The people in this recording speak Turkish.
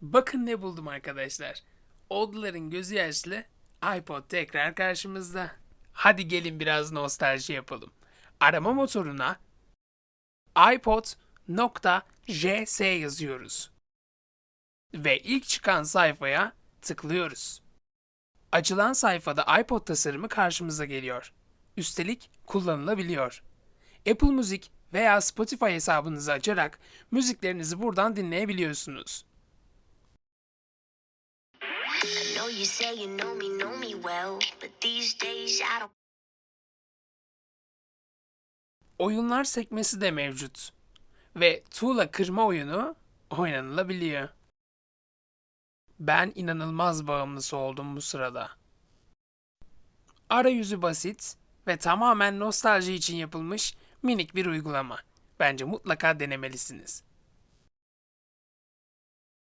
Bakın ne buldum arkadaşlar. Oldların gözü yaşlı iPod tekrar karşımızda. Hadi gelin biraz nostalji yapalım. Arama motoruna iPod.js yazıyoruz. Ve ilk çıkan sayfaya tıklıyoruz. Açılan sayfada iPod tasarımı karşımıza geliyor. Üstelik kullanılabiliyor. Apple Müzik veya Spotify hesabınızı açarak müziklerinizi buradan dinleyebiliyorsunuz. Know you say you know me, know me well, but these days I don't. Oyunlar sekmesi de mevcut. Ve tuğla kırma oyunu oynanılabiliyor. Ben inanılmaz bağımlısı oldum bu sırada. Arayüzü basit ve tamamen nostalji için yapılmış minik bir uygulama. Bence mutlaka denemelisiniz.